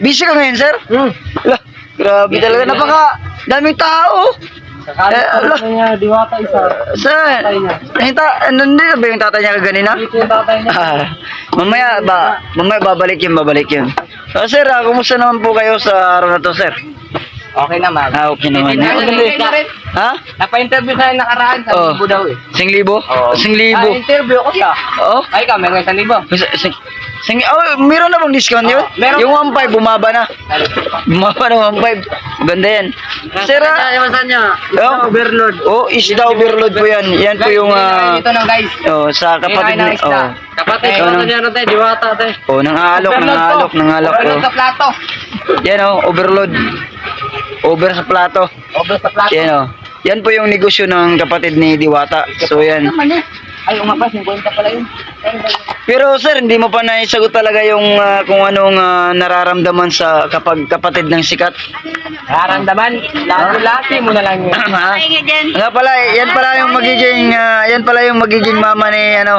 busy ka ngayon, sir? Hmm. Ala, grabe talaga. Napaka daming tao. Sakali Eh, ala. rin niya, diwata isa. Sir, Tatay niya. yung ta nandito ba yung tatay niya kaganina? Dito yung tatay niya. Ah, mamaya ba, mamaya babalik yun, babalik yun. So, sir, ah, kumusta naman po kayo sa araw na to, sir? Okay naman. Ah, okay naman. Na. Ha? Napa-interview sa nakaraan sa Oh. libo daw eh. Sing libo? Sing libo. interview ko siya. Oo. Ay kami, ngayon sa libo. Sing, sing, oh, meron na bang discount yun? Oh, meron. Yung 1.5 bumaba na. Bumaba na 1.5. Ganda yan. Sir, ah, Saan niya? Oh. Overload. oh, isda overload po yan. Yan po yung, ah, Ito ng guys. oh, sa kapatid ni, oh. Kapatid, Ito ano ng- niya natin, diwata tayo. Oh, nangalok, nangalok, nangalok. Overload Oh. sa plato. Yan oh, overload. Over sa plato. Over sa plato. Yan oh. Yan po yung negosyo ng kapatid ni Diwata. So yan. Ay, umapas, 50 pala yun. Pero sir, hindi mo pa naisagot talaga yung ah, kung anong ah, nararamdaman sa kapag kapatid ng sikat. Nararamdaman, lati-lati mo na lang yun. ha? Nga pala, yan pala yung magiging ah, yan pala yung magiging mama ni ano.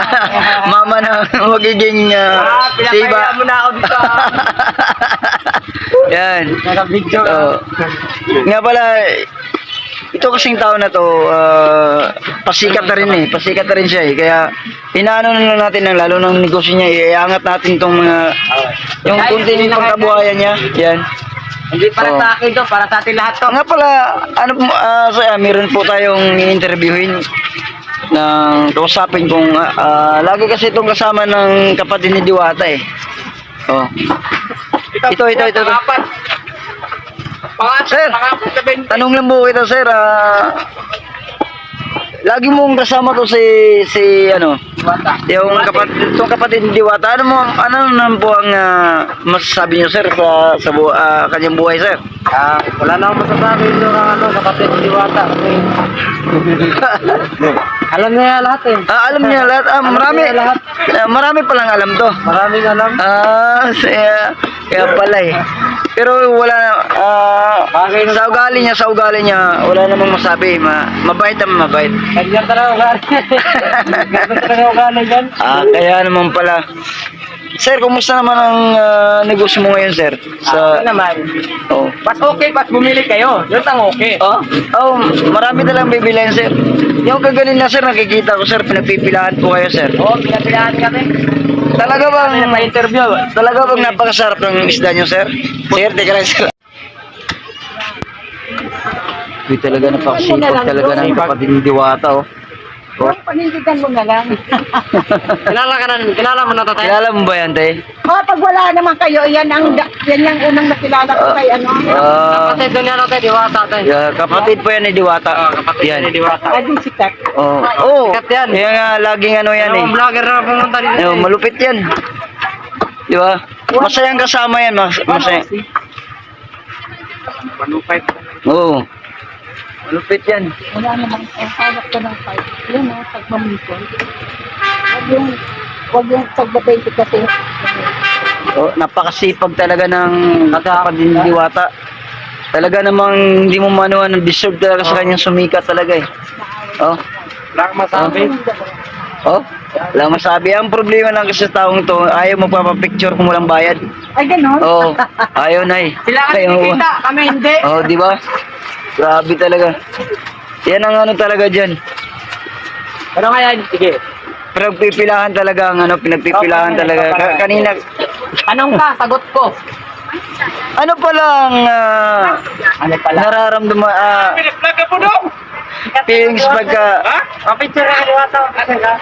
mama na magiging uh, Ah, pinapaya mo na ako dito. ah. yan. Naka-video. Oo. nga pala, ito kasing tao na to, ah, pasikat na rin eh. Pasikat na rin siya eh. Kaya, inaano na lang natin ng lalo ng negosyo niya. Iangat natin tong mga, yung kunti ng na pagkabuhayan niya. Yan. Hindi para Oo. sa akin to, para sa atin lahat to. Nga pala, ano po, ah, so, ah, meron po tayong i-interviewin na kausapin kung ah, ah, lagi kasi itong kasama ng kapatid ni Diwata eh. Oh. Ito, ito, ito, ito. Pangapat. Sir. Tanong lang po kita, sir. ah, lagi mong kasama to si si ano, yung kapatid, itong kapatid ni Diwata. Ano mo, ano naman po ang ah, masasabi niyo, sir, sa sa bu- ah, kanyang buhay, sir? Ah, wala na akong masasabi yung ano, kapatid ni Diwata. Kasi, alam niya lahat eh. Ah, alam niya lahat. Ah, Alam marami. niya lahat. Ah, marami palang alam to. Maraming alam. Ah, kaya, kaya pala eh. Pero wala na, ah, na- sa ugali niya, sa ugali niya, wala namang masabi. Ma, mabait naman, mabait. Ganyan talaga ugali. Ganyan talaga ugali yan. Ah, kaya naman pala. Sir, kumusta naman ang ah, negosyo mo ngayon, sir? Sa Sa, naman. oh. Mas okay, mas bumili kayo. Yun ang okay. Oh, oh, marami talang bibilihan, sir. Yung kagaling na, sir, nakikita ko, sir, pinagpipilahan po kayo, sir. Oo, pinapilahan kami. Talaga bang, na pa-interview. talaga bang napakasarap ng isda nyo, sir? Sir, teka lang, sir. Hindi talaga napakasipag talaga ng kapatid ni Diwata, oh. Oh. Panindigan mo na lang. Kilala ka na, kilala mo na tatay? Kilala mo ba yan, te? oh, pag wala naman kayo, yan ang yan yung unang nakilala ko kay ano. Ah, Kapatid doon yan tatay, diwata tatay. yeah, kapatid po yan ni Diwata. Ah, kapatid yan. ni Diwata. Adi sikat. Oh, oh. Sikat yan. Kaya nga, laging ano yan, eh. Yung vlogger na pumunta dito. Ayun, malupit yan. Di ba? Masayang kasama yan, mas masaya. Malupit. Oo. Malupit yan. Wala namang ang hawak ko ng fight. Yan o, pag mamikon. Huwag yung, huwag yung pagbabente kasi. Oh, napakasipag talaga ng kapatid ni Diwata. Talaga namang hindi mo manuhan ng deserve talaga sa kanyang sumikat talaga eh. Oh, Wala kang masabi. oh. Wala masabi. Ang problema lang kasi sa taong to, ayaw magpapapicture kung walang bayad. Ay, ganon? Oh, ayaw na eh. Sila kasi Ayaw. kita, kami hindi. Oh, di ba? Grabe talaga. Yan ang ano talaga dyan. Pero ngayon, sige. Pinagpipilahan talaga ang ano, pinagpipilahan talaga. Ka- kanina, Anong ka? Sagot ko. ano pa lang ah, Ano pala? nararamdaman, ah, Pinag-vlog ka po dong! Feelings pagka, Ha? Papicture ka diwata.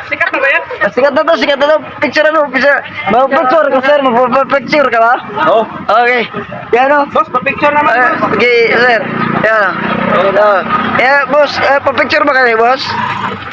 Sikat na ba yan? Ah, sikat na to, sikat na to, picture ano, picture, magpapicture ka sir, magpapicture ka ba? Oo. Okay, yan o. Boss, papicture naman. Eh, sige, sir. Yan o. Oh. Eh, boss, eh, papicture ba kayo, boss?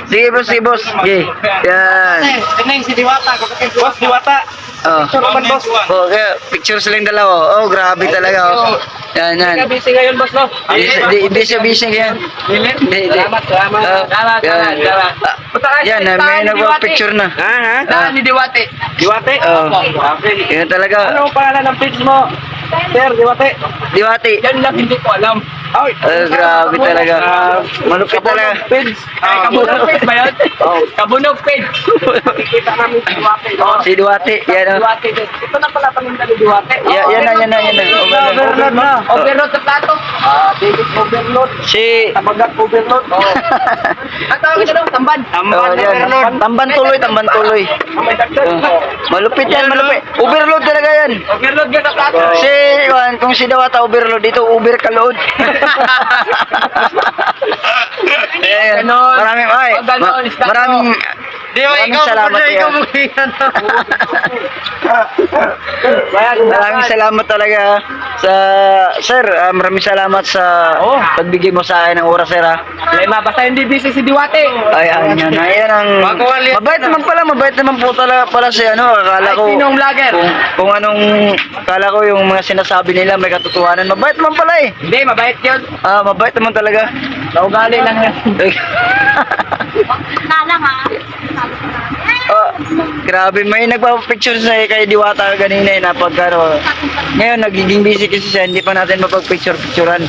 Sige, boss, sige, boss. Sige, yan. Tingnan si Diwata. Boss, Diwata. Oh. Picture naman, boss. Okay, picture silang dalawa. Oh, grabe talaga. Oh. Yan, yan. busy ngayon, boss, no? Di, di, di siya busy yan. Hindi, Di, di. Salamat, salamat. Oh, Salamat, yan. salamat. Ah, Yan, may nagpa-picture na. Ha, ha? Ah. ni Diwate. Diwate? Oh. Okay. Yan talaga. Ano ang pangalan ng page mo? Sir, Diwate. Diwati. Yan lang hindi ko alam. Ay, Ah, grabe talaga. Malupit talaga. Pids. Ay, kabunog pids ba yun? Oh. Kabunog namin si Duwate. no? Si Duwate, yan oh. Duwate. Ito na pala paninda ni Duwate. Ya- yan na, yan na, yan na. Overload na. Overload sa plato. Ah, David overload. Si... Tabagat overload. Oo. Ang tawag ito doon, tamban. Oh. Tamban tuloy, tamban tuloy. May dagdag. Oh. Malupit yan, malupit. Overload talaga yan. Overload ka sa plato. Si, kung si Dawata overload, dito uber ka load. Ganon. Maraming, ay, maraming, Di ba, maraming ikaw salamat po siya, ikaw yan. Bayan, Maraming salamat talaga sa, sir, ah, maraming salamat sa Oh. pagbigay mo sa akin ng oras, sir, ha. Lema, basta hindi busy si Diwate. Ay, ay, yan, ayan ang, Bago alis mabait na. naman pala, mabait naman po talaga pala si, ano, akala Ay, ko, sinong vlogger? kung, kung anong, akala ko yung mga sinasabi nila may katotohanan, mabait naman pala eh. Hindi, mabait yun. Ah, mabait naman talaga. Naugali lang yan. Nalang ha. oh, grabe, may nagpa-picture sa kay Diwata kanina eh, napag ano. Ngayon, nagiging busy kasi siya, hindi pa natin mapag-picture-picturean.